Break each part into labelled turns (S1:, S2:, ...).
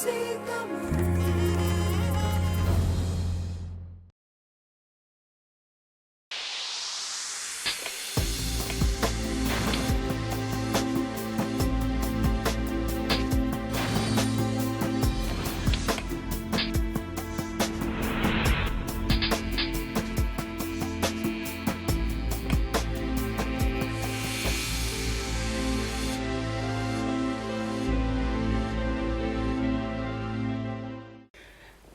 S1: See the moon.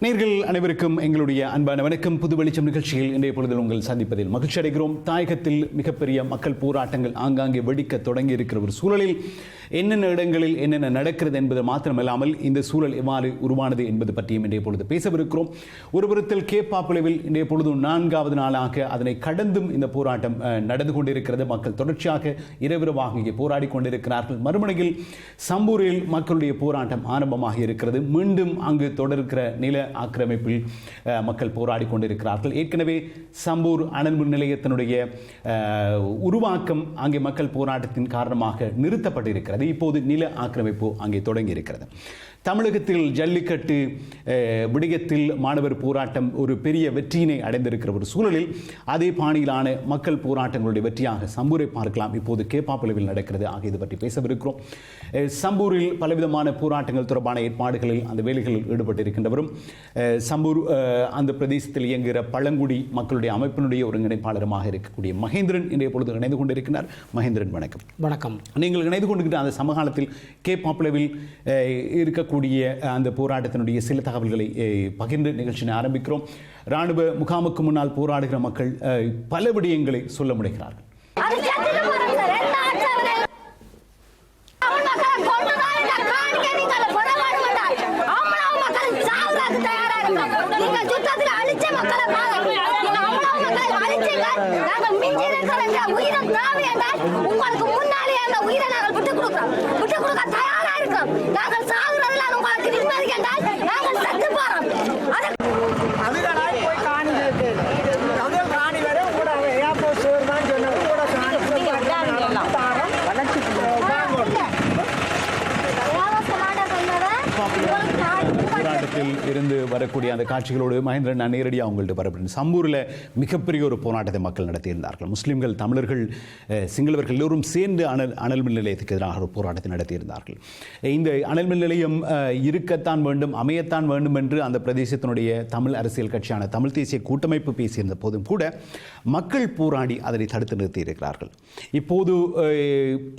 S1: நேர்கள் அனைவருக்கும் எங்களுடைய அன்பான வணக்கம். புது வெளிச்சம் நிகழ்ச்சியில் இன்றைய பொழுதில் உங்கள் சந்திப்பதில் மகிழ்ச்சி அடைகிறோம் தாயகத்தில் மிகப்பெரிய மக்கள் போராட்டங்கள் ஆங்காங்கே வெடிக்க தொடங்கி இருக்கிற ஒரு சூழலில் என்னென்ன இடங்களில் என்னென்ன நடக்கிறது என்பது மாத்திரமல்லாமல் இந்த சூழல் எவ்வாறு உருவானது என்பது பற்றியும் இன்றைய பொழுது பேசவிருக்கிறோம். ஒருபுறத்தில் கேப்பாப்புலவில் இன்றைய பொழுது நான்காவது நாளாக அதனை கடந்தும் இந்த போராட்டம் நடந்து கொண்டிருக்கிறது. மக்கள் தொடர்ச்சியாக இரவிரவாக இங்கே போராடி கொண்டிருக்கிறார்கள். மறுமுனையில் சம்பூரில் மக்களுடைய போராட்டம் ஆரம்பமாக இருக்கிறது. மீண்டும் அங்கு தொடர்கிற நில ஆக்கிரமிப்பில் மக்கள் போராடி கொண்டிருக்கிறார்கள். ஏற்கனவே சம்பூர் அனல்மின் நிலையத்தினுடைய உருவாக்கம் அங்கே மக்கள் போராட்டத்தின் காரணமாக நிறுத்தப்பட்டிருக்கிறது. இருக்கிறது இப்போது நில ஆக்கிரமிப்பு அங்கே தொடங்கி இருக்கிறது தமிழகத்தில் ஜல்லிக்கட்டு விடயத்தில் மாணவர் போராட்டம் ஒரு பெரிய வெற்றியினை அடைந்திருக்கிற ஒரு சூழலில் அதே பாணியிலான மக்கள் போராட்டங்களுடைய வெற்றியாக சம்பூரை பார்க்கலாம். இப்போது கேப்பாப்பளவில் நடக்கிறது. ஆக இது பற்றி பேசவிருக்கிறோம். சம்பூரில் பலவிதமான போராட்டங்கள் தொடர்பான ஏற்பாடுகளில் அந்த வேலைகளில் ஈடுபட்டிருக்கின்றவரும் சம்பூர் அந்த பிரதேசத்தில் இயங்குகிற பழங்குடி மக்களுடைய அமைப்பினுடைய ஒருங்கிணைப்பாளருமாக இருக்கக்கூடிய மகேந்திரன் இன்றைய பொழுது இணைந்து கொண்டிருக்கிறார். மகேந்திரன் வணக்கம்.
S2: வணக்கம்.
S1: நீங்கள் இணைந்து கொண்டிருக்கிற அந்த சமகாலத்தில் கே பாப்புலவில் அஹ், இருக்கக்கூடிய நடக்கக்கூடிய அந்த போராட்டத்தினுடைய சில தகவல்களை பகிர்ந்து நிகழ்ச்சியை ஆரம்பிக்கிறோம். இராணுவ முகாமுக்கு முன்னால் போராடுகிற மக்கள் பல விடயங்களை சொல்ல முனைகிறார்கள்.
S3: அது நாங்க மிஞ்சி உயிரம் தேவை என்றால் உங்களுக்கு முன்னாலே அந்த உயிரை நாங்கள் கொடுக்கிறோம். கொடுக்க தயாரா இருக்கோம். நாங்கள் சாகுறதுல உங்களுக்கு நிம்மதி என்றால் நாங்கள் சத்து போறோம். அது
S4: அதுகளாய் போய் காணி இருக்கு அதே காணி வரை கூட ஏர்போர்ட் ஸ்டோர் தான் சொன்னாங்க கூட காணி தாரம் வளர்ச்சி வாங்க
S1: போராட்டத்தில் இருந்து வரக்கூடிய அந்த காட்சிகளோடு மகேந்திரன் நான் நேரடியாக உங்கள்கிட்ட வரப்படுறேன் சம்பூரில் மிகப்பெரிய ஒரு போராட்டத்தை மக்கள் நடத்தியிருந்தார்கள். முஸ்லீம்கள் தமிழர்கள் சிங்களவர்கள் எல்லோரும் சேர்ந்து அனல் அனல் மின் நிலையத்துக்கு எதிராக ஒரு போராட்டத்தை நடத்தியிருந்தார்கள். இந்த அனல் மின் நிலையம் இருக்கத்தான் வேண்டும் அமையத்தான் வேண்டும் என்று அந்த பிரதேசத்தினுடைய தமிழ் அரசியல் கட்சியான தமிழ் தேசிய கூட்டமைப்பு பேசியிருந்த போதும் கூட மக்கள் போராடி அதனை தடுத்து நிறுத்தியிருக்கிறார்கள். இப்போது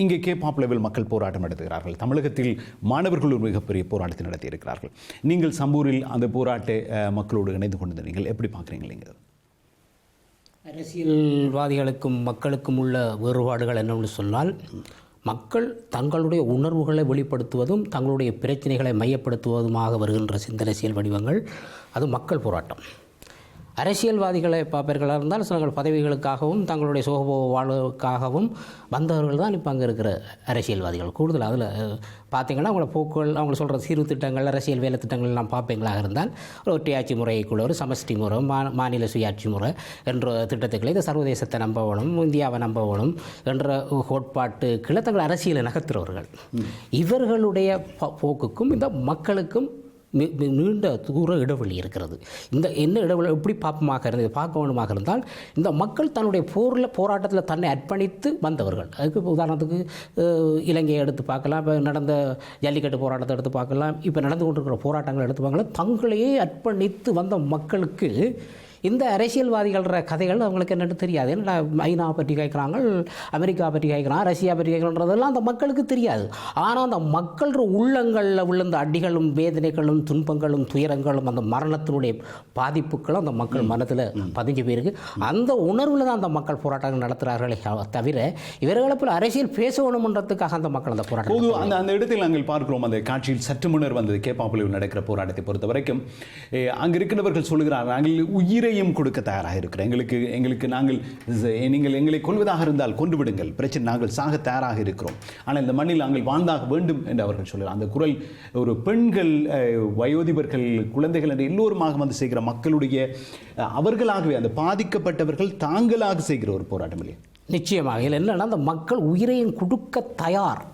S1: இங்கே கே பாப்புலவில் மக்கள் போராட்டம் நடத்துகிறார்கள். தமிழகத்தில் மாணவர்கள் ஒரு மிகப்பெரிய போராட்டத்தை நடத்தியிருக்கிறார்கள். நீங்கள் சம்பூரில் அந்த போராட்ட மக்களோடு இணைந்து கொண்டது நீங்கள் எப்படி பார்க்குறீங்க
S2: அரசியல்வாதிகளுக்கும் மக்களுக்கும் உள்ள வேறுபாடுகள் என்னவென்று சொன்னால் மக்கள் தங்களுடைய உணர்வுகளை வெளிப்படுத்துவதும் தங்களுடைய பிரச்சனைகளை மையப்படுத்துவதுமாக வருகின்ற சிந்தனசியல் வடிவங்கள் அது மக்கள் போராட்டம். அரசியல்வாதிகளை பார்ப்பீர்களாக இருந்தால் சிலர்கள் பதவிகளுக்காகவும் தங்களுடைய சுகபோக வாழ்வுக்காகவும் வந்தவர்கள் தான் இப்போ அங்கே இருக்கிற அரசியல்வாதிகள். கூடுதல் அதில் பார்த்தீங்கன்னா அவங்கள போக்குகள் அவங்க சொல்கிற சீர்திட்டங்கள் அரசியல் வேலை திட்டங்கள் எல்லாம் பார்ப்பீங்களாக இருந்தால் ஒரு ஒற்றையாட்சி முறைக்குள்ள ஒரு சமஷ்டி முறை மா மாநில சுயாட்சி முறை என்ற திட்டத்துக்களை இந்த சர்வதேசத்தை நம்ப வேணும் இந்தியாவை நம்ப வேணும் என்ற கோட்பாட்டு கிளத்தங்கள் அரசியலை நகர்த்துறவர்கள். இவர்களுடைய போக்குக்கும் இந்த மக்களுக்கும் நீண்ட தூர இடைவெளி இருக்கிறது. இந்த என்ன இடைவெளி எப்படி பாப்பமாக இருந்தது பார்க்க வேண்டுமாக இருந்தால் இந்த மக்கள் தன்னுடைய போரில் போராட்டத்தில் தன்னை அர்ப்பணித்து வந்தவர்கள். அதுக்கு உதாரணத்துக்கு இலங்கையை எடுத்து பார்க்கலாம் இப்போ நடந்த ஜல்லிக்கட்டு போராட்டத்தை எடுத்து பார்க்கலாம் இப்போ நடந்து கொண்டிருக்கிற போராட்டங்களை எடுத்து பார்க்கலாம். தங்களையே அர்ப்பணித்து வந்த மக்களுக்கு இந்த அரசியல்வாதிகள கதைகள் அவங்களுக்கு என்னன்னு தெரியாது. என்னடா ஐநா பற்றி கேட்குறாங்க அமெரிக்கா பற்றி கேட்குறாங்க ரஷ்யா பற்றி கேட்குறன்றதெல்லாம் அந்த மக்களுக்கு தெரியாது. ஆனால் அந்த மக்கள் உள்ளங்களில் விழுந்த அடிகளும் வேதனைகளும் துன்பங்களும் துயரங்களும் அந்த மரணத்தினுடைய பாதிப்புகளும் அந்த மக்கள் மனதில் பதிஞ்சு போயிருக்கு. அந்த உணர்வில் தான் அந்த மக்கள் போராட்டங்கள் நடத்துகிறார்களே தவிர இவர்களை போல அரசியல் பேசணுன்றதுக்காக அந்த மக்கள் அந்த போராட்டம்
S1: அந்த அந்த இடத்தில் நாங்கள் பார்க்கிறோம் அந்த காட்சியில் சற்று முன்னர் வந்தது கேப்பாப்புலில் நடக்கிற போராட்டத்தை பொறுத்த வரைக்கும் அங்கு இருக்கிறவர்கள் சொல்லுகிறார் நாங்கள் உயிரையும் கொடுக்க தயாராக இருக்கிறோம் எங்களுக்கு எங்களுக்கு நாங்கள் நீங்கள் எங்களை கொள்வதாக இருந்தால் கொண்டு விடுங்கள். பிரச்சனை நாங்கள் சாக தயாராக இருக்கிறோம். ஆனால் இந்த மண்ணில் நாங்கள் வாழ்ந்தாக வேண்டும் என்று அவர்கள் சொல்கிறார் அந்த குரல் ஒரு பெண்கள் வயோதிபர்கள் குழந்தைகள் என்று எல்லோருமாக வந்து செய்கிற மக்களுடைய அவர்களாகவே அந்த பாதிக்கப்பட்டவர்கள் தாங்களாக செய்கிற ஒரு போராட்டம் இல்லையா?
S2: நிச்சயமாக. இதில் என்னன்னா அந்த மக்கள் உயிரையும் கொடுக்க தயார்.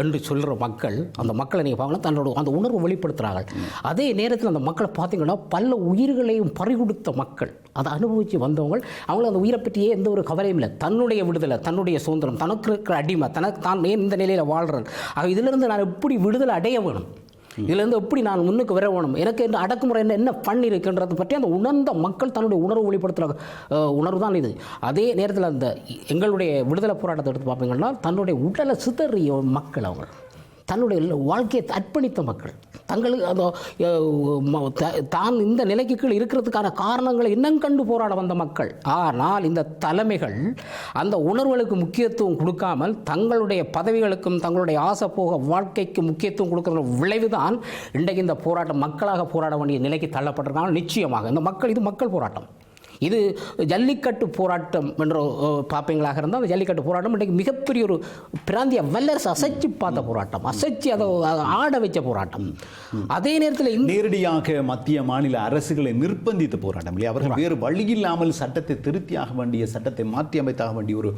S2: என்று சொல்கிற மக்கள் அந்த மக்களை நீங்கள் பார்க்கலாம் தன்னோட அந்த உணர்வு வெளிப்படுத்துகிறார்கள் அதே நேரத்தில் அந்த மக்களை பார்த்தீங்கன்னா பல உயிர்களையும் பறிகொடுத்த மக்கள். அதை அனுபவித்து வந்தவங்க அவங்கள அந்த உயிரை பற்றியே எந்த ஒரு கவலையும் இல்லை. தன்னுடைய விடுதலை தன்னுடைய சுதந்திரம் தனக்கு இருக்கிற அடிமை தனக்கு தான் ஏன் இந்த நிலையில் வாழ்கிறேன் இதிலிருந்து நான் எப்படி விடுதலை அடைய வேணும்? இதுலேருந்து எப்படி நான் முன்னுக்கு வர வேணும்? எனக்கு இந்த அடக்குமுறை என்ன என்ன பண்ணியிருக்கின்றதை பற்றி அந்த உணர்ந்த மக்கள் தன்னுடைய உணர்வு வெளிப்படுத்துகிற உணர்வு தான் இது. அதே நேரத்தில் அந்த எங்களுடைய விடுதலை போராட்டத்தை எடுத்து பார்ப்பீங்கன்னா தன்னுடைய உடலை சிதறிய மக்கள் அவங்க. தன்னுடைய வாழ்க்கையை அர்ப்பணித்த மக்கள். தங்களுக்கு அந்த த- தான் இந்த நிலைக்கு கீழ் இருக்கிறதுக்கான காரணங்களை இன்னும் கண்டு போராட வந்த மக்கள். ஆனால் இந்த தலைமைகள் அந்த உணர்வுகளுக்கு முக்கியத்துவம் கொடுக்காமல் தங்களுடைய பதவிகளுக்கும் தங்களுடைய ஆசை போக வாழ்க்கைக்கு முக்கியத்துவம் கொடுக்கறது விளைவு தான் இன்றைக்கு இந்த போராட்டம் மக்களாக போராட வேண்டிய நிலைக்கு தள்ளப்பட்டிருக்காங்க. நிச்சயமாக இந்த மக்கள் இது மக்கள் போராட்டம். இது ஜல்லிக்கட்டு போராட்டம் என்ற பார்ப்பீங்களாக இருந்தால் அந்த ஜல்லிக்கட்டு போராட்டம் இன்றைக்கு மிகப்பெரிய ஒரு பிராந்திய வல்லரசு அசைச்சு பார்த்த போராட்டம். அசைச்சு அதை ஆட வச்ச போராட்டம். அதே நேரத்தில்
S1: நேரடியாக மத்திய மாநில அரசுகளை நிர்பந்தித்த போராட்டம் இல்லையா? அவர்கள் வேறு வழியில்லாமல் சட்டத்தை திருத்தியாக வேண்டிய சட்டத்தை மாற்றி அமைத்தாக வேண்டிய ஒரு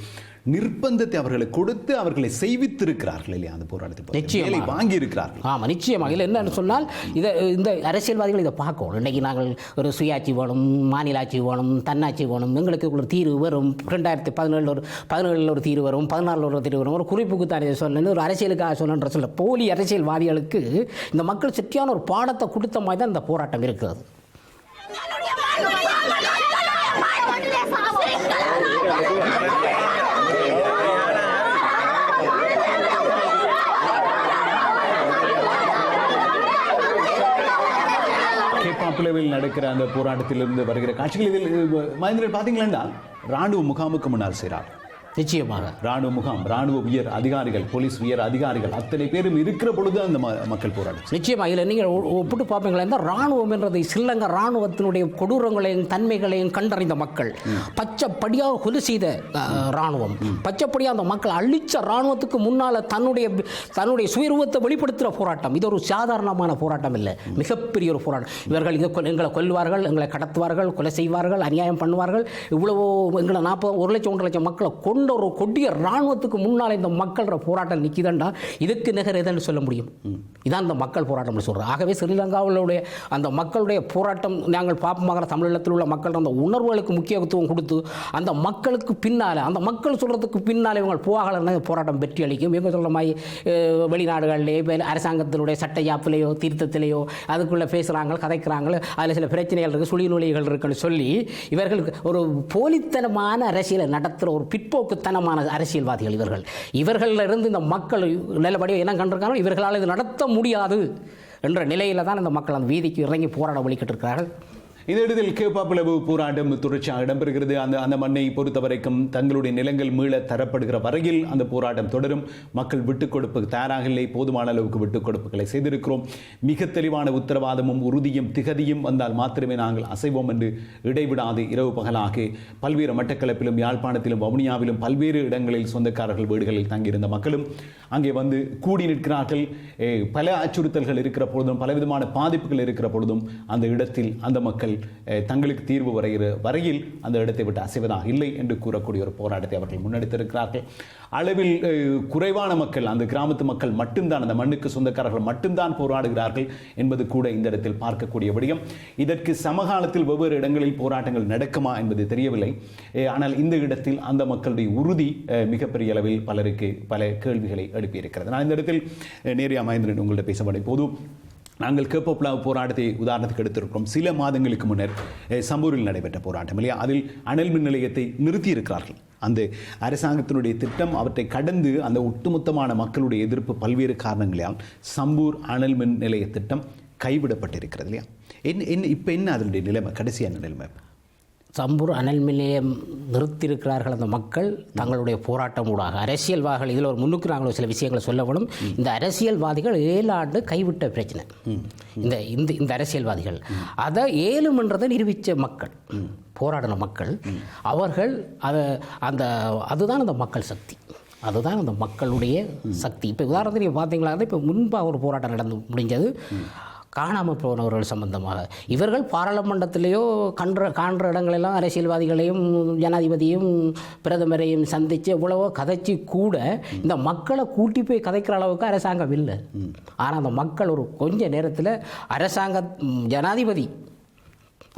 S1: நிர்பந்தத்தை அவர்களை கொடுத்து அவர்களை செய்வித்திருக்கிறார்கள் இல்லையா? அந்த போராட்டத்தை
S2: நிச்சயமாக.
S1: வேலை வாங்கி இருக்கிறார்கள்
S2: ஆமாம் நிச்சயமாக இல்லை என்னன்னு சொன்னால் இதை இந்த அரசியல்வாதிகள் இதை பார்க்கணும். இன்றைக்கி நாங்கள் ஒரு சுயாட்சி வேணும் மாநிலாட்சி வேணும் தன்னாட்சி வேணும் எங்களுக்கு ஒரு தீர்வு வரும். ரெண்டாயிரத்தி பதினேழில் ஒரு பதினேழில் ஒரு தீர்வு வரும் பதினாலில் ஒரு தீர்வு வரும். ஒரு குறிப்புக்கு தான் இதை சொன்னேன்னு ஒரு அரசியலுக்காக சொன்னன்ற சொல்ல போலி அரசியல்வாதிகளுக்கு இந்த மக்கள் சற்றியான ஒரு பாடத்தை கொடுத்த மாதிரி தான் இந்த போராட்டம் இருக்கிறது.
S1: கேப்பாப்புலவில் நடக்கிற அந்த போராட்டத்திலிருந்து வருகிற காட்சிகள் இதில் மகேந்திரன் பார்த்தீங்களா? ராணுவ முகாமுக்கு முன்னால் செய்கிறார்
S2: நிச்சயமாக.
S1: ராணுவ முகாம் ராணுவ உயர் அதிகாரிகள் போலீஸ் உயர் அதிகாரிகள் அத்தனை பேரும் இருக்கிற பொழுது அந்த மக்கள் போராட்டம்
S2: நிச்சயமாக இதில் நீங்கள் ஒப்பிட்டு பார்ப்பீங்களா இந்த ராணுவம் என்றது ஸ்ரீலங்கா ராணுவத்தினுடைய கொடூரங்களையும் தன்மைகளையும் கண்டறிந்த மக்கள். பச்சைப்படியாக கொலை செய்த ராணுவம். பச்சைப்படியாக அந்த மக்கள் அழிச்ச ராணுவத்துக்கு முன்னால் தன்னுடைய தன்னுடைய சுயரூபத்தை வெளிப்படுத்துகிற போராட்டம். இது ஒரு சாதாரணமான போராட்டம் இல்லை. மிகப்பெரிய ஒரு போராட்டம். இவர்கள் இதை எங்களை கொல்வார்கள் எங்களை கடத்துவார்கள் கொலை செய்வார்கள் அநியாயம் பண்ணுவார்கள். இவ்வளவோ எங்களை நாற்பது ஒரு லட்சம் ஒன்றரை லட்சம் மக்களை கொண்ட ஒரு கொடிய இராணுவத்துக்கு முன்னால் இந்த மக்களோட போராட்டம் நிற்கிதண்டா இதுக்கு நிகர் எதுன்னு சொல்ல முடியும்? இதான் இந்த மக்கள் போராட்டம்னு சொல்கிறோம் ஆகவே ஸ்ரீலங்காவுடைய அந்த மக்களுடைய போராட்டம் நாங்கள் பார்ப்போமாக தமிழகத்தில் உள்ள மக்கள் அந்த உணர்வுகளுக்கு முக்கியத்துவம் கொடுத்து அந்த மக்களுக்கு பின்னால் அந்த மக்கள் சொல்கிறதுக்கு பின்னால் இவங்க போகலன்னா போராட்டம் வெற்றி அளிக்கும். இவங்க சொல்கிற மாதிரி அஹ், வெளிநாடுகளிலே அரசாங்கத்தினுடைய சட்ட யாப்பிலேயோ தீர்த்தத்திலேயோ அதுக்குள்ளே பேசுகிறாங்க கதைக்கிறாங்களோ அதில் சில பிரச்சனைகள் இருக்குது சுழி நுழைகள் இருக்குன்னு சொல்லி இவர்களுக்கு ஒரு போலித்தனமான அரசியலை நடத்துகிற ஒரு பிற்போக்குத்தனமான அரசியல்வாதிகள் இவர்கள். இவர்களில் இருந்து இந்த மக்கள் நல்லபடியாக என்ன கண்டிருக்காங்க இவர்களால் இது நடத்த முடியாது என்ற நிலையில தான் இந்த மக்கள் அந்த வீதிக்கு இறங்கி போராட வழிக்கிட்டு இருக்கிறார்கள்
S1: இதனிடத்தில் கேப்பாப்பிளவு போராட்டம் தொடர்ச்சியாக இடம்பெறுகிறது. அந்த அந்த மண்ணை பொறுத்தவரைக்கும் தங்களுடைய நிலங்கள் மீள தரப்படுகிற வரையில் அந்த போராட்டம் தொடரும். மக்கள் விட்டுக் கொடுப்பு தயாராக இல்லை. போதுமான அளவுக்கு விட்டுக் கொடுப்புகளை செய்திருக்கிறோம். மிக தெளிவான உத்தரவாதமும் உறுதியும் திகதியும் வந்தால் மாத்திரமே நாங்கள் அசைவோம் என்று இடைவிடாது இரவு பகலாக பல்வேறு மட்டக்களப்பிலும் யாழ்ப்பாணத்திலும் வவுனியாவிலும் பல்வேறு இடங்களில் சொந்தக்காரர்கள் வீடுகளில் தங்கியிருந்த மக்களும் அங்கே வந்து கூடி நிற்கிறார்கள். பல அச்சுறுத்தல்கள் இருக்கிற பொழுதும் பலவிதமான பாதிப்புகள் இருக்கிற பொழுதும் அந்த இடத்தில் அந்த மக்கள் தங்களுக்கு தீர்வு வரைகிற வரையில் அந்த இடத்தை விட்டு அசைவதாக இல்லை என்று கூறக்கூடிய ஒரு போராட்டத்தை அவர்கள் முன்னெடுத்திருக்கிறார்கள். அளவில் குறைவான மக்கள் அந்த கிராமத்து மக்கள் மட்டும்தான் அந்த மண்ணுக்கு சொந்தக்காரர்கள் மட்டும்தான் போராடுகிறார்கள் என்பது கூட இந்த இடத்தில் பார்க்கக்கூடிய விடயம். இதற்கு சமகாலத்தில் வெவ்வேறு இடங்களில் போராட்டங்கள் நடக்குமா என்பது தெரியவில்லை. ஆனால் இந்த இடத்தில் அந்த மக்களுடைய உறுதி மிகப்பெரிய அளவில் பலருக்கு பல கேள்விகளை எழுப்பியிருக்கிறது. நான் இந்த இடத்தில் நேரியா மகேந்திரன் உங்கள்கிட்ட பேசப்படும் போது நாங்கள் கேப்பப்லா போராட்டத்தை உதாரணத்துக்கு எடுத்திருக்கிறோம். சில மாதங்களுக்கு முன்னர் சம்பூரில் நடைபெற்ற போராட்டம் இல்லையா? அதில் அனல் மின் நிலையத்தை நிறுத்தியிருக்கிறார்கள். அந்த அரசாங்கத்தினுடைய திட்டம் அவற்றை கடந்து அந்த ஒட்டுமொத்தமான மக்களுடைய எதிர்ப்பு பல்வேறு காரணங்களால் சம்பூர் அனல் மின் நிலைய திட்டம் கைவிடப்பட்டிருக்கிறது இல்லையா? என்ன என்ன இப்போ என்ன அதனுடைய நிலைமை? கடைசியான நிலைமை?
S2: சம்பூர் அனல் நிலையம் நிறுத்தியிருக்கிறார்கள் அந்த மக்கள் தங்களுடைய போராட்டம் ஊடாக. அரசியல்வாதிகள் இதில் ஒரு முன்னுக்கு நாங்கள் சில விஷயங்களை சொல்ல வேணும் இந்த அரசியல்வாதிகள் ஏழு ஆண்டு கைவிட்ட பிரச்சனை. இந்த இந்த இந்த அரசியல்வாதிகள். அதை ஏழுமன்றதை நிரூபித்த மக்கள் போராடின மக்கள் அவர்கள் அதை அந்த அதுதான் அந்த மக்கள் சக்தி. அதுதான் அந்த மக்களுடைய சக்தி. இப்போ உதாரணத்துக்கு நீங்கள் பார்த்தீங்களா இப்போ முன்பாக ஒரு போராட்டம் நடந்து முடிஞ்சது. காணாமல் போனவர்கள் சம்பந்தமாக. இவர்கள் பாராளுமன்றத்திலேயோ கன்ற காண்ற இடங்களெல்லாம் அரசியல்வாதிகளையும் ஜனாதிபதியும் பிரதமரையும் சந்தித்து எவ்வளவோ கதைச்சி கூட இந்த மக்களை கூட்டி போய் கதைக்கிற அளவுக்கு அரசாங்கம் இல்லை. ஆனால் அந்த மக்கள் ஒரு கொஞ்ச நேரத்தில் அரசாங்க ஜனாதிபதி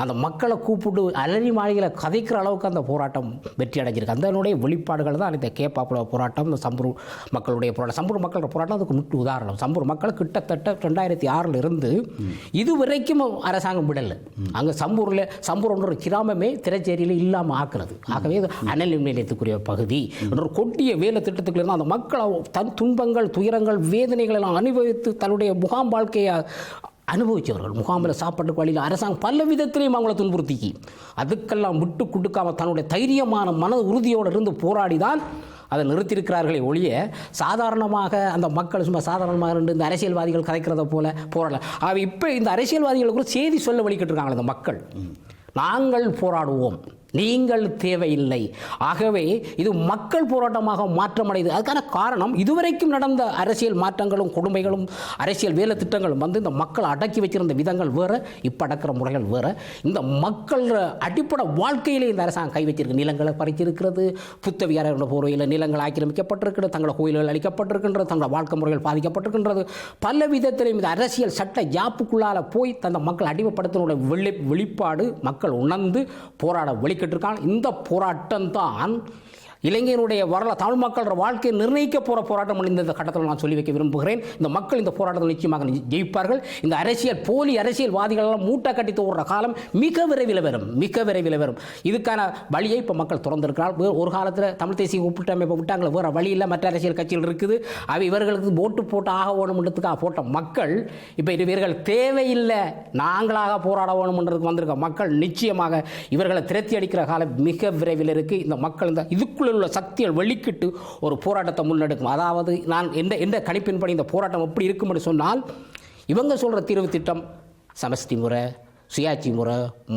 S2: அந்த மக்களை கூப்பிட்டு அலறி மாளிகையில் கதைக்கிற அளவுக்கு அந்த போராட்டம் வெற்றி அடைஞ்சிருக்கு. அதனுடைய வெளிப்பாடுகள் தான் இந்த கேப்பாப்புல போராட்டம் இந்த சம்பூர் மக்களுடைய போராட்டம். சம்பூர் மக்களோட போராட்டம் அதுக்கு முட்டு உதாரணம். சம்பூர் மக்கள் கிட்டத்தட்ட ரெண்டாயிரத்தி ஆறில் இருந்து இதுவரைக்கும் அரசாங்கம் விடலை. அங்கே சம்பூரில் சம்பூர்ன்ற ஒரு கிராமமே திரைச்சேரியில் இல்லாமல் ஆக்குறது ஆகவே இது அனல் மின் நிலையத்துக்குரிய பகுதி. என்ற ஒரு கொட்டிய வேலை திட்டத்துக்குள்ள அந்த மக்களை தன் துன்பங்கள் துயரங்கள் வேதனைகள் எல்லாம் அனுபவித்து தன்னுடைய முகாம் வாழ்க்கையை அனுபவித்தவர்கள். முகாமில் சாப்பாட்டுக்கு வழியில் அரசாங்கம் பல விதத்திலையும் அவங்கள துன்புறுத்திக்கி. அதுக்கெல்லாம் விட்டு கொடுக்காமல் தன்னுடைய தைரியமான மன உறுதியோடு இருந்து போராடி தான் அதை நிறுத்தியிருக்கிறார்களே ஒழிய சாதாரணமாக அந்த மக்கள் சும்மா சாதாரணமாக இருந்து இந்த அரசியல்வாதிகள் கதைக்கிறத போல போராடல. ஆக இப்போ இந்த அரசியல்வாதிகளுக்கு ஒரு செய்தி சொல்ல வழிக்கிட்டு இருக்காங்களே இந்த மக்கள். நாங்கள் போராடுவோம். நீங்கள் தேவையில்லை. ஆகவே இது மக்கள் போராட்டமாக மாற்றமடைது. அதுக்கான காரணம் இதுவரைக்கும் நடந்த அரசியல் மாற்றங்களும் கொடுமைகளும் அரசியல் வேலை திட்டங்களும் வந்து இந்த மக்கள் அடக்கி வச்சிருந்த விதங்கள் வேறு இப்போ அடக்கிற முறைகள் வேறு. இந்த மக்கள் அடிப்படை வாழ்க்கையிலே இந்த அரசாங்கம் கை வச்சிருக்கு நிலங்களை பறிச்சிருக்கிறது புத்தவியாரோட போர்வையில் நிலங்கள் ஆக்கிரமிக்கப்பட்டிருக்கிறது. தங்களோட கோயில்கள் அளிக்கப்பட்டிருக்கின்றது தங்களோட வாழ்க்கை முறைகள் பாதிக்கப்பட்டிருக்கின்றது. பல விதத்திலும் இந்த அரசியல் சட்ட யாப்புக்குள்ளால் போய் தந்த மக்கள் அடிமைப்படுத்தினுடைய வெளி வெளிப்பாடு மக்கள் உணர்ந்து போராட இருக்கான். இந்த போராட்டம் தான் இலங்கையினுடைய வரலாறு தமிழ் மக்களோட வாழ்க்கையை நிர்ணயிக்க போகிற போராட்டம் என்று இந்த கட்டத்தில் நான் சொல்லி வைக்க விரும்புகிறேன். இந்த மக்கள் இந்த போராட்டத்தில் நிச்சயமாக ஜெயிப்பார்கள். இந்த அரசியல் போலி அரசியல்வாதிகளெல்லாம் மூட்டை கட்டி தோடுற காலம் மிக விரைவில் வரும். மிக விரைவில் வரும். இதுக்கான வழியை இப்போ மக்கள் திறந்திருக்கிறார். ஒரு காலத்தில் தமிழ் தேசிய கூட்டமைப்பை விட்டாங்களே வேறு வழி இல்லை. மற்ற அரசியல் கட்சிகள் இருக்குது. அவை இவர்களுக்கு ஓட்டு போட்டு ஆக வேணும்ன்றதுக்காக போட்ட மக்கள் இப்போ இவர்கள் தேவையில்லை. நாங்களாக போராட வேணும்ன்றதுக்கு வந்திருக்க மக்கள் நிச்சயமாக இவர்களை திரத்தி அடிக்கிற காலம் மிக விரைவில் இருக்குது இந்த மக்கள் இந்த இதுக்குள்ள உள்ள சக்திகள் வெளிக்கிட்டு ஒரு போராட்டத்தை முன்னெடுக்கும். அதாவது நான் எந்த எந்த கணிப்பின்படி இந்த போராட்டம் எப்படி இருக்கும்னு சொன்னால் இவங்க சொல்கிற தீர்வு திட்டம் சமஷ்டி முறை. சுயாட்சி முறை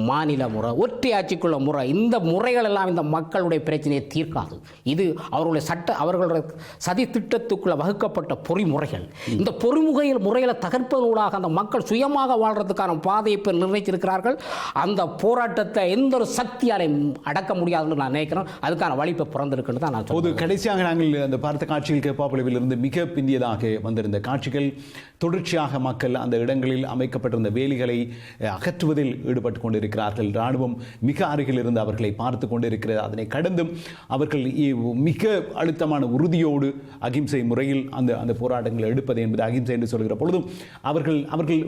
S2: மாநில முறை ஒற்றையாட்சிக்குள்ள முறை இந்த முறைகள் எல்லாம் இந்த மக்களுடைய பிரச்சனையை தீர்க்காது. இது அவர்களுடைய சட்ட அவர்களுடைய சதி திட்டத்துக்குள்ள வகுக்கப்பட்ட பொறிமுறைகள். இந்த பொறிமுகையில் முறைகளை தகர்ப்பதனூடாக அந்த மக்கள் சுயமாக வாழ்றதுக்கான பாதையை இப்போ நிர்ணயிச்சிருக்கிறார்கள். அந்த போராட்டத்தை எந்த ஒரு சக்தியாலையும் அடக்க முடியாதுன்னு நான் நினைக்கிறேன். அதுக்கான வழிப்பை பிறந்திருக்குன்னு தான் நான்
S1: பொது கடைசியாக நாங்கள் அந்த பார்த்த காட்சியில் கேப்பாப்புலவில் இருந்து மிக பிந்தியதாக வந்திருந்த காட்சிகள் தொடர்ச்சியாக மக்கள் அந்த இடங்களில் அமைக்கப்பட்டிருந்த வேலிகளை அகற்ற அகற்றுவதில் ஈடுபட்டு கொண்டிருக்கிறார்கள். ராணுவம் மிக அருகில் இருந்து அவர்களை பார்த்து கொண்டிருக்கிறது. அதனை கடந்தும் அவர்கள் மிக அழுத்தமான உறுதியோடு அகிம்சை முறையில் அந்த அந்த போராட்டங்களை எடுப்பது என்பது அகிம்சை என்று சொல்கிற பொழுதும் அவர்கள் அவர்கள்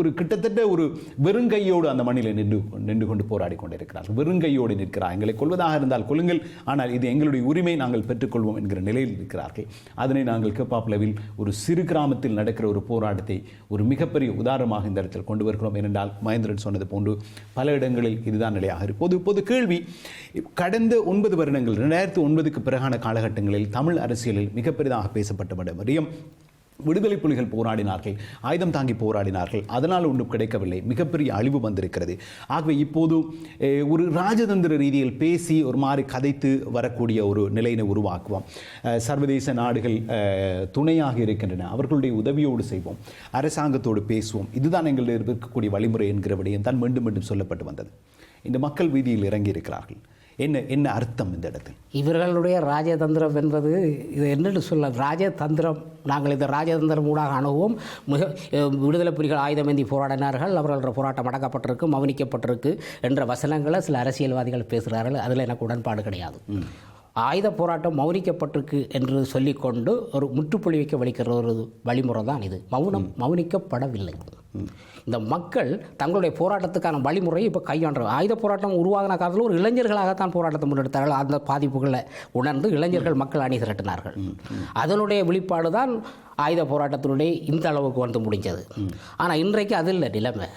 S1: ஒரு கிட்டத்தட்ட ஒரு வெறுங்கையோடு அந்த மண்ணில் நின்று நின்று கொண்டு போராடி கொண்டிருக்கிறார்கள். வெறுங்கையோடு நிற்கிறார். எங்களை கொள்வதாக இருந்தால் கொள்ளுங்கள். ஆனால் இது எங்களுடைய உரிமை. நாங்கள் பெற்றுக்கொள்வோம் என்கிற நிலையில் இருக்கிறார்கள் அதனை நாங்கள் கேப்பாப்புலவில் ஒரு சிறு கிராமத்தில் நடக்கிற ஒரு போராட்டத்தை ஒரு மிகப்பெரிய உதாரணமாக இந்த இடத்தில் கொண்டு வருகிறோம். ஏனென்றால் மகேந்திரன் சொன்னது போன்று பல இடங்களில் இதுதான் நிலையாக இருக்கு. பொது பொது கேள்வி கடந்த ஒன்பது வருடங்கள் ரெண்டாயிரத்தி ஒன்பதுக்கு பிறகான காலகட்டங்களில் தமிழ் அரசியலில் மிக பெரிதாக பேசப்பட்ட விடயம் விடுதலை புலிகள் போராடினார்கள் ஆயுதம் தாங்கி போராடினார்கள். அதனால் ஒன்றும் கிடைக்கவில்லை. மிகப்பெரிய அழிவு வந்திருக்கிறது. ஆகவே இப்போது ஒரு ராஜதந்திர ரீதியில் பேசி ஒரு மாதிரி கதைத்து வரக்கூடிய ஒரு நிலையினை உருவாக்குவோம். சர்வதேச நாடுகள் துணையாக இருக்கின்றன. அவர்களுடைய உதவியோடு செய்வோம். அரசாங்கத்தோடு பேசுவோம். இதுதான் எங்களிடம் இருக்கக்கூடிய வழிமுறை என்கிற விடயம் தான் மீண்டும் மீண்டும் சொல்லப்பட்டு வந்தது. இந்த மக்கள் வீதியில் இறங்கி இருக்கிறார்கள் என்ன என்ன அர்த்தம் இந்த இடத்தில்?
S2: இவர்களுடைய ராஜதந்திரம் என்பது இது என்னென்னு சொல்ல ராஜதந்திரம். நாங்கள் இந்த ராஜதந்திரம் ஊடாக அணுகுவோம். மிக விடுதலை புலிகள் ஆயுதமேந்தி போராடினார்கள். அவர்களோட போராட்டம் அடக்கப்பட்டிருக்கு மௌனிக்கப்பட்டிருக்கு என்ற வசனங்களை சில அரசியல்வாதிகள் பேசுகிறார்கள். அதில் எனக்கு உடன்பாடு கிடையாது. ஆயுத போராட்டம் மௌனிக்கப்பட்டிருக்கு என்று சொல்லிக்கொண்டு ஒரு முற்றுப்புள்ளி வைக்க வலிக்கிற ஒரு வழிமுறை தான் இது. மௌனம் மௌனிக்கப்படவில்லை. இந்த மக்கள் தங்களுடைய போராட்டத்துக்கான வழிமுறையை இப்போ கையாண்டு ஆயுத போராட்டம் உருவாகின காலத்தில் ஒரு இளைஞர்களாகத்தான் போராட்டத்தை முன்னெடுத்தார்கள். அந்த பாதிப்புகளை உணர்ந்து இளைஞர்கள் மக்கள் அணி திரட்டினார்கள் அதனுடைய வெளிப்பாடு தான் ஆயுத போராட்டத்தினுடைய இந்த அளவுக்கு வந்து முடிஞ்சது. ஆனால் இன்றைக்கு அது இல்லை நிலைமை.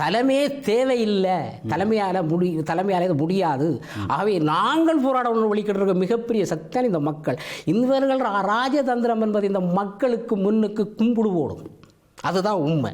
S2: தலைமையே தேவையில்லை. தலைமையால் முடி தலைமையால் இது முடியாது. ஆகவே நாங்கள் போராடணும் வெளிக்கிட்டு இருக்க மிகப்பெரிய சக்தியான இந்த மக்கள். இவர்கள் ராஜதந்திரம் என்பது இந்த மக்களுக்கு முன்னுக்கு கும்பிடு போடும் அதுதான் உண்மை.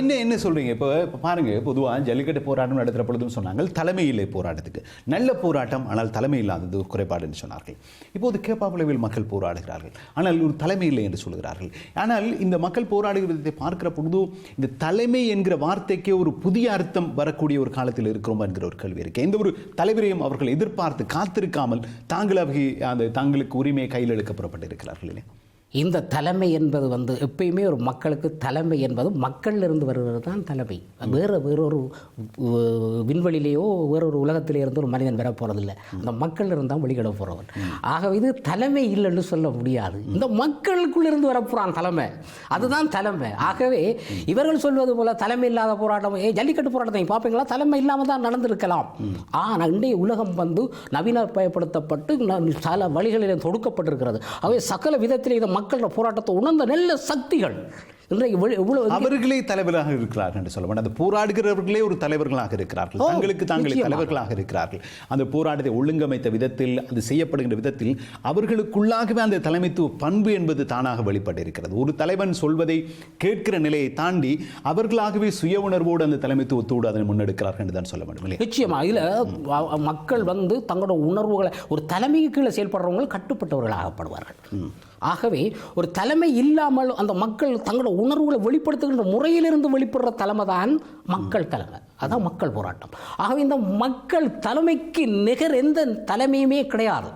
S1: என்ன என்ன சொல்றீங்க? இப்போ இப்போ பாருங்க பொதுவாக ஜல்லிக்கட்டு போராட்டம் நடத்துகிற பொழுதும் சொன்னாங்க. தலைமை இல்லை போராட்டத்துக்கு. நல்ல போராட்டம் ஆனால் தலைமை இல்லாதது ஒரு சொன்னார்கள். இப்போது கேப்பாப்புலவில் மக்கள் போராடுகிறார்கள். ஆனால் ஒரு தலைமை இல்லை என்று சொல்கிறார்கள் ஆனால் இந்த மக்கள் போராடுகிறதை பார்க்கிற பொழுது இந்த தலைமை என்கிற வார்த்தைக்கே ஒரு புதிய அர்த்தம் வரக்கூடிய ஒரு காலத்தில் இருக்கிறோம் என்கிற ஒரு கேள்வி இருக்கு. எந்த ஒரு தலைவரையும் அவர்கள் எதிர்பார்த்து காத்திருக்காமல் தாங்களாக அந்த தங்களுக்கு உரிமையை கையில் எடுக்க புறப்பட்டிருக்கிறார்கள் இல்லையா?
S2: இந்த தலைமை என்பது வந்து எப்பயுமே ஒரு மக்களுக்கு தலைமை என்பது மக்களிலிருந்து வருவது தான் தலைமை. வேறு வேறொரு விண்வெளியிலேயோ வேறொரு உலகத்திலே இருந்து ஒரு மனிதன் வர போகிறதில்ல அந்த மக்கள் இருந்தால் வெளியிட போகிறவன் ஆக இது தலைமை இல்லைன்னு சொல்ல முடியாது. இந்த மக்களுக்குள்ளிருந்து வரப்போகிறான் தலைமை. அதுதான் தலைமை. ஆகவே இவர்கள் சொல்வது போல தலைமை இல்லாத போராட்டம் ஏ ஜல்லிக்கட்டு போராட்டத்தை பார்ப்பீங்களா? தலைமை இல்லாமல் தான் நடந்திருக்கலாம். ஆனால் இன்றைய உலகம் வந்து நவீனமயப்படுத்தப்பட்டு ந- பல வழிகளில் தொடுக்கப்பட்டிருக்கிறது. அவை சகல விதத்தில் இந்த மக்களோட போராட்டத்தை உணர்ந்த நல்ல சக்திகள். இன்றைக்கு வெளி- இவ்வளவு
S1: அவர்களே தலைவராக இருக்கிறார்கள் என்று சொல்ல வேண்டும். அந்த போராடுகிறவர்களே ஒரு தலைவர்களாக இருக்கிறார்கள். தங்களுக்கு தாங்களே
S2: நிச்சயமாக.
S1: தலைவர்களாக இருக்கிறார்கள். அந்த போராட்டத்தை ஒழுங்கமைத்த விதத்தில் அது செய்யப்படுகின்ற விதத்தில் அவர்களுக்குள்ளாகவே அந்த தலைமைத்துவ பண்பு என்பது தானாக வெளிப்பட்டிருக்கிறது. ஒரு தலைவன் சொல்வதை கேட்கிற நிலையை தாண்டி அவர்களாகவே சுய உணர்வோடு அந்த தலைமைத்துவத்தோடு அதனை முன்னெடுக்கிறார்கள் என்று தான் சொல்ல வேண்டும் இல்லையா?
S2: நிச்சயமா. இதில் மக்கள் வந்து தங்களோட உணர்வுகளை ஒரு தலைமைக்கு கீழே செயல்படுறவங்க கட்டுப்பட்டவர்கள் ஆகப்படுவார்கள் ஆகவே ஒரு தலைமை இல்லாமல் அந்த மக்கள் தங்களோட உணர்வுகளை வெளிப்படுத்துகின்ற முறையிலிருந்து வெளிப்படுற தலைமை தான் மக்கள் தலைமை. அதான் மக்கள் போராட்டம். ஆகவே இந்த மக்கள் தலைமைக்கு நிகர் எந்த தலைமையுமே கிடையாது.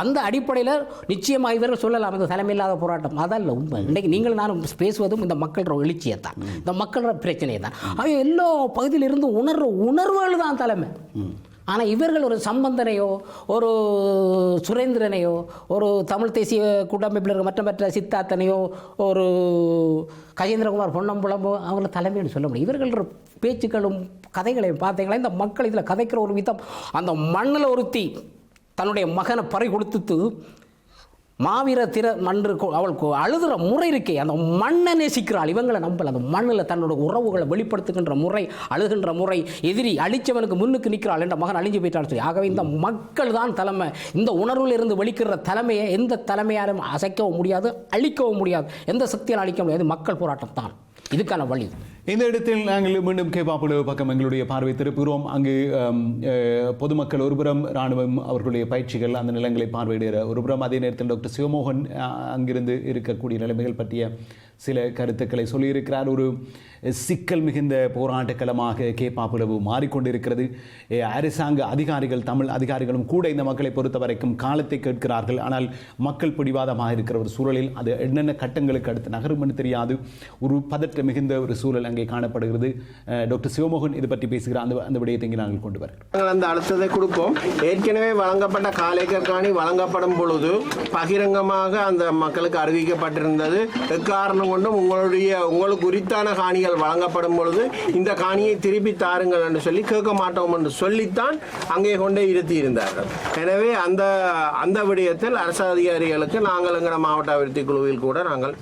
S2: அந்த அடிப்படையில் நிச்சயமாக இவர்கள் சொல்லலாம் இந்த தலைமை இல்லாத போராட்டம் அதல்ல உண்மை. இன்றைக்கு நீங்கள் நானும் பேசுவதும் இந்த மக்களோட எழுச்சியை தான் இந்த மக்களோட பிரச்சனையை தான் அவை எல்லா பகுதியிலிருந்து உணர்ற உணர்வுகள் தான் தலைமை. ஆனால் இவர்கள் ஒரு சம்பந்தனையோ ஒரு சுரேந்திரனையோ ஒரு தமிழ் தேசிய கூட்டமைப்பில் இருக்க மற்ற மற்ற சித்தார்த்தனையோ ஒரு கஜேந்திரகுமார் பொன்னம்புலமோ அவங்கள தலைமைன்னு சொல்ல முடியும். இவர்கள் பேச்சுக்களும் கதைகளையும் பார்த்தீங்களா? இந்த மக்கள் இதில் கதைக்கிற ஒரு விதம். அந்த மண்ணில் ஒருத்தி தன்னுடைய மகனை பறி கொடுத்துட்டு மாவீர திற மன்று கொ- அவள் அழுதுற முறை இருக்கே. அந்த மண்ணை நேசிக்கிறாள். இவங்களை நம்பல. அந்த மண்ணில் தன்னோட உறவுகளை வெளிப்படுத்துகின்ற முறை அழுகின்ற முறை எதிரி அழிச்சவனுக்கு முன்னுக்கு நிற்கிறாள் என்ற மகன் அழிஞ்சு போயிட்டான்னு சொல்லி. ஆகவே இந்த மக்கள் தான் தலைமை. இந்த உணர்வில் இருந்து வெளிக்கிற தலைமையை எந்த தலைமையாலும் அசைக்கவும் முடியாது அழிக்கவும் முடியாது. எந்த சக்தியால் அழிக்க முடியாது. மக்கள் போராட்டம் தான் இதுக்கான வழி.
S1: இந்த இடத்தில் நாங்கள் மீண்டும் கேப்பாப்புலவு பக்கம் எங்களுடைய பார்வை திருப்புகிறோம். அங்கு பொதுமக்கள் ஒருபுறம் இராணுவம் அவர்களுடைய பயிற்சிகள் அந்த நிலங்களை பார்வையிடுகிற ஒருபுறம். அதே நேரத்தில் டாக்டர் சிவமோகன் அங்கிருந்து இருக்கக்கூடிய நிலைமைகள் பற்றிய சில கருத்துக்களை சொல்லியிருக்கிறார். ஒரு சிக்கல் மிகுந்த போராட்ட களமாக கேப்பாப்புலவு மாறிக்கொண்டிருக்கிறது. அரசாங்க அதிகாரிகள் தமிழ் அதிகாரிகளும் கூட இந்த மக்களை பொறுத்த வரைக்கும் காலத்தை கேட்கிறார்கள். ஆனால் மக்கள் பிடிவாதமாக இருக்கிற ஒரு சூழலில் அது என்னென்ன கட்டங்களுக்கு அடுத்து நகரும் என்று தெரியாது. ஒரு பதற்ற மிகுந்த ஒரு சூழல் அங்கே காணப்படுகிறது. டாக்டர் சிவமோகன் இது பற்றி பேசுகிற அந்த அந்த விடயத்தை நாங்கள் கொண்டு வரோம்
S5: அந்த அழுத்தத்தை கொடுப்போம். ஏற்கனவே வழங்கப்பட்ட காலேக்கர் காணி வழங்கப்படும் பொழுது பகிரங்கமாக அந்த மக்களுக்கு அறிவிக்கப்பட்டிருந்தது. எக்காரணம் கொண்டும் உங்களுடைய உங்களுக்கு உரித்தான காணிகள் வழங்கப்படும் பொழுது இந்த காணியை திருப்பி தாருங்கள் என்று சொல்லி கேட்க மாட்டோம் என்று சொல்லித்தான் அங்கே கொண்டே இருத்தி இருந்தார்கள் எனவே அந்த அந்த விடயத்தில் அரசு அதிகாரிகளுக்கு நாங்கள் எங்கள் மாவட்ட அபிவிருத்தி குழுவில் கூட நாங்கள்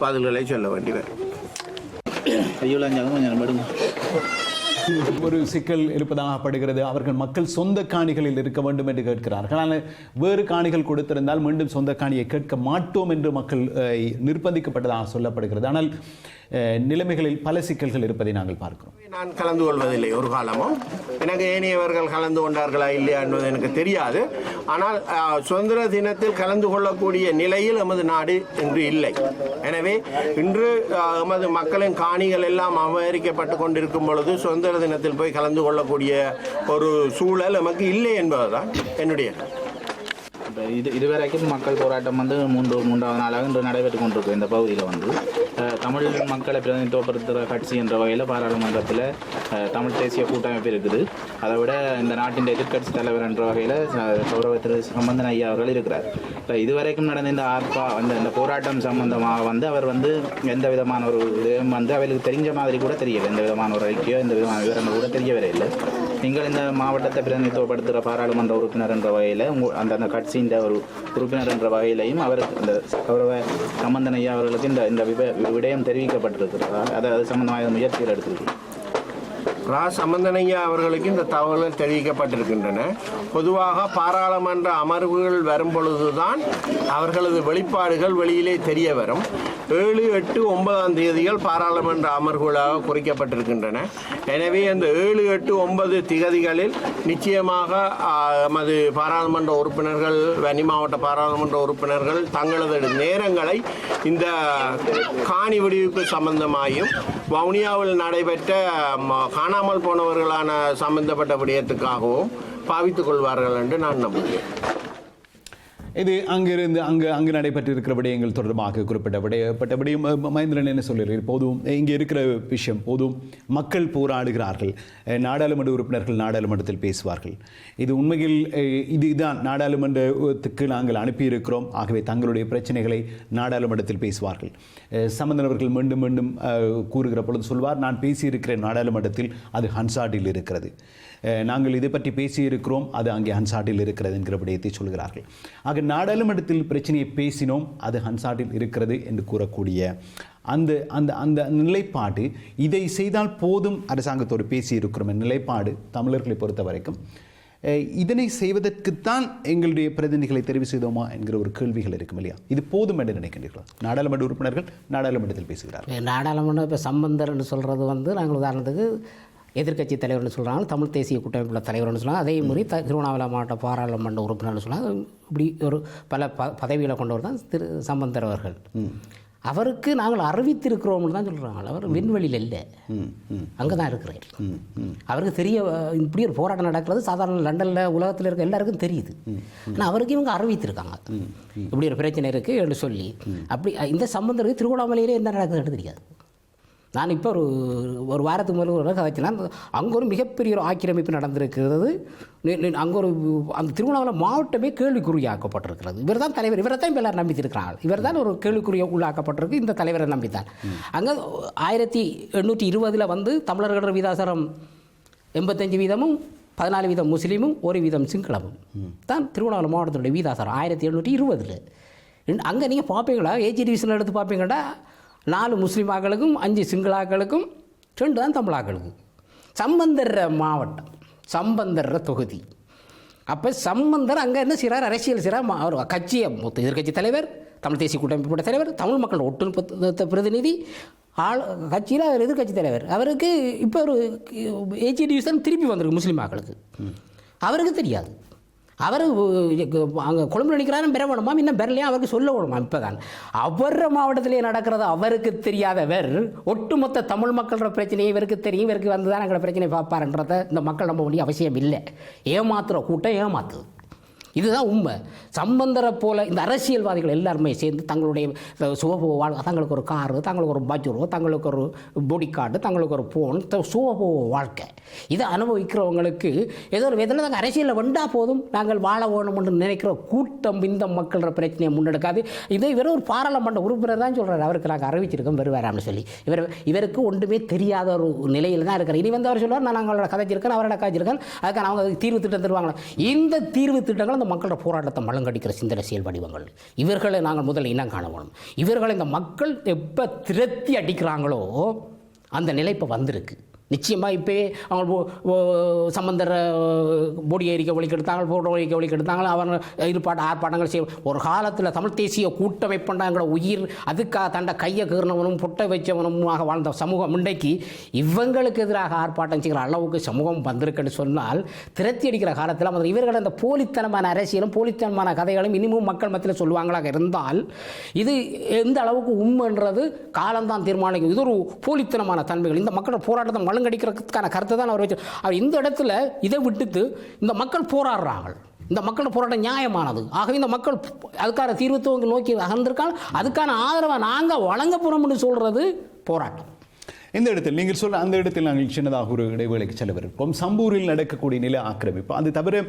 S5: பதில்களை சொல்ல வேண்டி வரும்.
S1: ஒரு சிக்கல் இருப்பதாகப்படுகிறது அவர்கள் மக்கள் சொந்த காணிகளில் இருக்க வேண்டும் என்று கேட்கிறார்கள். ஆனால் வேறு காணிகள் கொடுத்திருந்தால் மீண்டும் சொந்த காணியை கேட்க மாட்டோம் என்று மக்கள் நிர்பந்திக்கப்பட்டதாக சொல்லப்படுகிறது. ஆனால் நிலைமைகளில் பல சிக்கல்கள் இருப்பதை நாங்கள் பார்க்கிறோம்.
S5: நான் கலந்து கொள்வதில்லை ஒரு காலமும். எனக்கு ஏனையவர்கள் கலந்து கொண்டார்களா இல்லையா என்பது எனக்கு தெரியாது. ஆனால் சுதந்திர தினத்தில் கலந்து கொள்ளக்கூடிய நிலையில் எமது நாடு இன்று இல்லை. எனவே இன்று எமது மக்களின் காணிகள் எல்லாம் அமெரிக்கப்பட்டு கொண்டிருக்கும் பொழுது சுதந்திர தினத்தில் போய் கலந்து கொள்ளக்கூடிய ஒரு சூழல் நமக்கு இல்லை என்பதுதான் என்னுடைய
S6: இப்போ இது இதுவரைக்கும் மக்கள் போராட்டம் வந்து மூன்று மூன்றாவது நாளாக இன்று நடைபெற்று கொண்டிருக்கு இந்த பகுதியில் வந்து. தமிழ் மக்களை பிரதிநிதித்துவப்படுத்துகிற கட்சி என்ற வகையில் பாராளுமன்றத்தில் தமிழ் தேசிய கூட்டமைப்பு இருக்குது. அதை விட இந்த நாட்டின் எதிர்க்கட்சி தலைவர் என்ற வகையில் கௌரவ திரு சம்பந்தன் ஐயா அவர்கள் இருக்கிறார். இப்போ இதுவரைக்கும் நடந்த இந்த ஆர்ப்பா அந்த இந்த போராட்டம் சம்பந்தமாக வந்து அவர் வந்து எந்த விதமான ஒரு இதுவும் வந்து அவருக்கு தெரிஞ்ச மாதிரி கூட தெரியலை. எந்த விதமான ஒரு அறிக்கையோ எந்த விதமான விவரங்கள் கூட தெரியவே இல்லை நீங்கள் இந்த மாவட்டத்தை பிரதிநிதித்துவப்படுத்துகிற பாராளுமன்ற உறுப்பினர் என்ற வகையில் உங்க- அந்த அந்த கட்சியின் ஒரு உறுப்பினர் என்ற வகையிலையும் அவர் அந்த கௌரவ சம்பந்தன் ஐயா அவர்களுக்கு இந்த இந்த விப- விடயம் தெரிவிக்கப்பட்டிருக்கிறதா? அதாவது சம்பந்தமாக முயற்சிகள் எடுத்திருக்கு
S5: ரா சம்பந்தனையா அவர்களுக்கு இந்த தகவல்கள் தெரிவிக்கப்பட்டிருக்கின்றன. பொதுவாக பாராளுமன்ற அமர்வுகள் வரும் பொழுதுதான் அவர்களது வெளிப்பாடுகள் வெளியிலே தெரிய வரும் ஏழு எட்டு ஒன்பதாம் தேதிகள் பாராளுமன்ற அமர்வுகளாக குறிக்கப்பட்டிருக்கின்றன. எனவே அந்த ஏழு எட்டு ஒன்பது திகதிகளில் நிச்சயமாக நமது பாராளுமன்ற உறுப்பினர்கள் வன்னி மாவட்ட பாராளுமன்ற உறுப்பினர்கள் தங்களது நேரங்களை இந்த காணி விடுவிப்பு சம்பந்தமாயும் வவுனியாவில் நடைபெற்ற ம, காணாமல் போனவர்களான சம்பந்தப்பட்ட விடயத்துக்காகவும் பாவித்துக் கொள்வார்கள் என்று நான் நம்புகிறேன்.
S1: இது அங்கிருந்து அங்கு அங்கு நடைபெற்றிருக்கிற விடயங்கள் தொடர்பாக குறிப்பிட்ட விடயப்பட்ட விடயம் மகேந்திரன் என்ன சொல்லுகிறார்? போதும் இங்கே இருக்கிற விஷயம் போதும். மக்கள் போராடுகிறார்கள். நாடாளுமன்ற உறுப்பினர்கள் நாடாளுமன்றத்தில் பேசுவார்கள். இது உண்மையில் இது இதுதான் நாடாளுமன்றத்துக்கு நாங்கள் அனுப்பியிருக்கிறோம். ஆகவே தங்களுடைய பிரச்சனைகளை நாடாளுமன்றத்தில் பேசுவார்கள். அஹ், சம்பந்தன் அவர்கள் மீண்டும் மீண்டும் கூறுகிற பொழுது சொல்வார் நான் பேசியிருக்கிறேன் நாடாளுமன்றத்தில் அது ஹன்சாட்டில் இருக்கிறது. நாங்கள் இதை பற்றி பேசியிருக்கிறோம். அது அங்கே ஹன்சாட்டில் இருக்கிறது என்கிற விடயத்தை சொல்கிறார்கள். ஆக நாடாளுமன்றத்தில் பிரச்சனையை பேசினோம். அது ஹன்சாட்டில் இருக்கிறது என்று கூறக்கூடிய அந்த அந்த அந்த நிலைப்பாடு இதை செய்தால் போதும் அரசாங்கத்தோடு பேசியிருக்கிறோம் என்ற நிலைப்பாடு தமிழர்களை பொறுத்த வரைக்கும். இதனை செய்வதற்குத்தான் எங்களுடைய பிரதிநிதிகளை தெரிவு செய்தோமா என்கிற ஒரு கேள்விகள் இருக்கும் இல்லையா? இது போதும் என்று நினைக்கின்றீர்களா? நாடாளுமன்ற உறுப்பினர்கள் நாடாளுமன்றத்தில் பேசுகிறார்கள்.
S2: நாடாளுமன்ற நாடாளுமன்றம் இப்போ சம்பந்தர்னு சொல்கிறது வந்து நாங்கள் உதாரணத்துக்கு எதிர்க்கட்சி தலைவர்னு சொல்கிறாங்க தமிழ் தேசிய கூட்டமைப்புல தலைவர்னு சொல்கிறாங்க அதே மாதிரி த திருவண்ணாமலை மாவட்ட பாராளுமன்ற உறுப்பினர்னு சொல்கிறாங்க இப்படி ஒரு பல ப பதவிகளை கொண்டவர் தான் திரு சம்பந்தர் அவர்கள். அவருக்கு நாங்கள் அறிவித்திருக்கிறோம்னு தான் சொல்கிறாங்க அவர் விண்வெளியில் இல்லை. அங்கே தான் இருக்கிறார். அவருக்கு தெரிய இப்படி ஒரு போராட்டம் நடக்கிறது சாதாரண லண்டனில் உலகத்தில் இருக்க எல்லாருக்கும் தெரியுது. ஆனால் அவருக்கு இவங்க அறிவித்திருக்காங்க. இப்படி ஒரு பிரச்சனை இருக்குது என்று சொல்லி. அப்படி இந்த சம்பந்தருக்கு திருவண்ணாமலையிலே என்ன நடக்குதுன்னு தெரியாது. நான் இப்போ ஒரு ஒரு வாரத்துக்கு முதல்ல ஒரு கதைச்சினா அங்கே ஒரு மிகப்பெரிய ஒரு ஆக்கிரமிப்பு நடந்திருக்கிறது. அங்கே ஒரு அந்த திருவண்ணாமலை மாவட்டமே கேள்விக்குறியாக்கப்பட்டிருக்கிறது. இவர் தான் தலைவர் இவரை தான் இப்போ எல்லாரும் நம்பித்திருக்கிறாங்க இவர் தான் ஒரு கேள்விக்குரிய உள்ளாக்கப்பட்டிருக்கு. இந்த தலைவரை நம்பித்தான். அங்கே ஆயிரத்தி எண்ணூற்றி இருபதில் வந்து தமிழர்களோட விதாசாரம் எண்பத்தஞ்சு வீதமும் பதினாலு வீதம் முஸ்லீமும் ஒரு வீதம் சிங்களமும். தான் திருவண்ணாமலை மாவட்டத்தினுடைய வீதாசாரம். ஆயிரத்தி எழுநூற்றி இருபதில். அங்கே நீங்கள் பார்ப்பீங்களா ஏஜி டிவிஷனில் எடுத்து பார்ப்பீங்கன்னா நாலு முஸ்லீம் ஆக்களுக்கும் அஞ்சு சிங்களாக்களுக்கும் ரெண்டு தான் தமிழாக்களுக்கு சம்பந்தர்ற மாவட்டம் சம்பந்தர்ற தொகுதி. அப்போ சம்பந்தர் அங்கே என்ன செய்கிறார் அரசியல் செய்கிறார் அவர் கட்சியை மொத்த எதிர்க்கட்சி தலைவர் தமிழ் தேசிய கூட்டமைப்பு தலைவர் தமிழ் மக்கள் ஒட்டுமொத்த பிரதிநிதி ஆள் கட்சியில் அவர் எதிர்க்கட்சி தலைவர். அவருக்கு இப்போ ஒரு ஏஜி டிவிஷன் திருப்பி வந்திருக்கு முஸ்லீம் மக்களுக்கு அவருக்கு தெரியாது. அவர் அங்கே கொழும்பு நினைக்கிறாரு பெற வேணுமா இன்னும் பெறலையா? அவருக்கு சொல்ல வேணுமா இப்போ தான் அவர் மாவட்டத்திலே நடக்கிறது அவருக்கு தெரியாதவர் ஒட்டுமொத்த தமிழ் மக்களோட பிரச்சனையை இவருக்கு தெரியும். இவருக்கு வந்து தான் எங்களோட பிரச்சனை பார்ப்பாருன்றத இந்த மக்கள் நம்ப வேண்டிய அவசியம் இல்லை. ஏமாத்துற கூட்டம் ஏமாத்துது. இதுதான் உண்மை. சம்பந்தரை போல இந்த அரசியல்வாதிகள் எல்லாருமே சேர்ந்து தங்களுடைய சுகபோக வாழ்க்கை தங்களுக்கு ஒரு காரு தங்களுக்கு ஒரு பஜ்ரோ தங்களுக்கு ஒரு பொடி கார்டு தங்களுக்கு ஒரு ஃபோன் சுகபோக வாழ்க்கை. இதை அனுபவிக்கிறவங்களுக்கு ஏதோ ஒரு விதத்தில் நாங்கள் அரசியலில் வந்தா போதும் நாங்கள் வாழ வேணும்னு நினைக்கிற கூட்டம் இந்த மக்களோட பிரச்சனையை முன்னெடுக்காது. இதை இவர் ஒரு பாராளுமன்ற உறுப்பினர் தான் சொல்கிறார் அவருக்கு நாங்கள் அறிவிச்சிருக்கோம் வருவாராம்னு சொல்லி. இவர் இவருக்கு ஒன்றுமே தெரியாத ஒரு நிலையில் தான் இருக்கிறார். இனி வந்து அவர் சொல்லுவார் நான் அவங்களோட கதைச்சிருக்கேன் அவரோட கதைச்சிருக்கேன். அதுக்கான அவங்க தீர்வு திட்டம் தருவாங்களா? இந்த தீர்வு திட்டங்கள் அந்த மக்களோட போராட்டத்தை மலங்கடிக்கிற சிந்தனை செயல் வடிவங்கள். இவர்களை நாங்கள் முதல்ல இனம் காண வேணும். இவர்களை இந்த மக்கள் எப்போ திரத்தி அடிக்கிறாங்களோ அந்த நிலை இப்போ வந்திருக்கு. நிச்சயமாக இப்போ அவங்க சம்பந்தர பொடி ஏரிக்கை வழிக்கெடுத்தாங்க போட்டோ ஒழிக்க வழிக்கெடுத்தாங்க அவங்க ஈடுபாட்டு ஆர்ப்பாட்டங்கள் செய்ய ஒரு காலத்தில் தமிழ் தேசிய கூட்டமைப்புண்டாங்கிற உயிர் அதுக்காக தண்ட கையை கீறினவனும் பொட்டை வச்சவனுமாக வாழ்ந்த சமூகம் இன்றைக்கு இவங்களுக்கு எதிராக ஆர்ப்பாட்டம் செய்கிற அளவுக்கு சமூகம் வந்திருக்குன்னு சொன்னால் திரத்தி அடிக்கிற காலத்தில் முதல்ல இவர்கள் அந்த போலித்தனமான அரசியலும் போலித்தனமான கதைகளும் இனிமும் மக்கள் மத்தியில் சொல்லுவாங்களாக இருந்தால் இது எந்த அளவுக்கு உண்மைன்றது காலம்தான் தீர்மானிக்கும். இது ஒரு போலித்தனமான தன்மைகள். இந்த மக்களோட போராட்டத்தை மழுங்கடிக்கிறதுக்கான கருத்தை தான் அவர் வச்சு அவர் இந்த இடத்துல இதை விட்டுட்டு இந்த மக்கள் போராடுறாங்க இந்த மக்களோட போராட்டம் நியாயமானது. ஆகவே இந்த மக்கள் அதுக்கான தீர்வுத்துவங்க நோக்கி அகர்ந்திருக்காங்க அதுக்கான ஆதரவை நாங்கள் வழங்க போகிறோம்னு சொல்கிறது போராட்டம்.
S1: இந்த இடத்தில் நீங்கள் சொல்ல அந்த இடத்தில் நாங்கள் சின்னதாக ஒரு இடைவேளைக்கு செலவிருக்கோம் சம்பூரில் நடக்கக்கூடிய நில ஆக்கிரமிப்பு. அது தவிர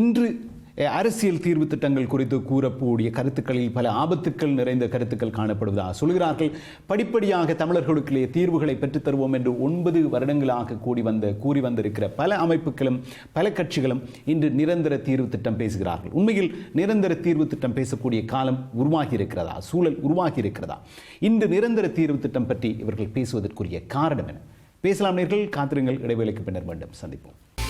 S1: இன்று அரசியல் தீர்வு திட்டங்கள் குறித்து கூறக்கூடிய கருத்துக்களில் பல ஆபத்துக்கள் நிறைந்த கருத்துக்கள் காணப்படுவதாக சொல்கிறார்கள். படிப்படியாக தமிழர்களுக்குள்ளே தீர்வுகளை பெற்றுத் தருவோம் என்று ஒன்பது வருடங்களாக கூடி வந்த கூறி வந்திருக்கிற பல அமைப்புகளும் பல கட்சிகளும் இன்று நிரந்தர தீர்வு திட்டம் பேசுகிறார்கள். உண்மையில் நிரந்தர தீர்வு திட்டம் பேசக்கூடிய காலம் உருவாகி இருக்கிறதா சூழல் உருவாகி இருக்கிறதா இன்று நிரந்தர தீர்வு திட்டம் பற்றி இவர்கள் பேசுவதற்குரிய காரணம் என பேசலாம் நேர்கள் காத்திருங்கள் இடைவேளைக்கு பின்னர் மீண்டும் சந்திப்போம்.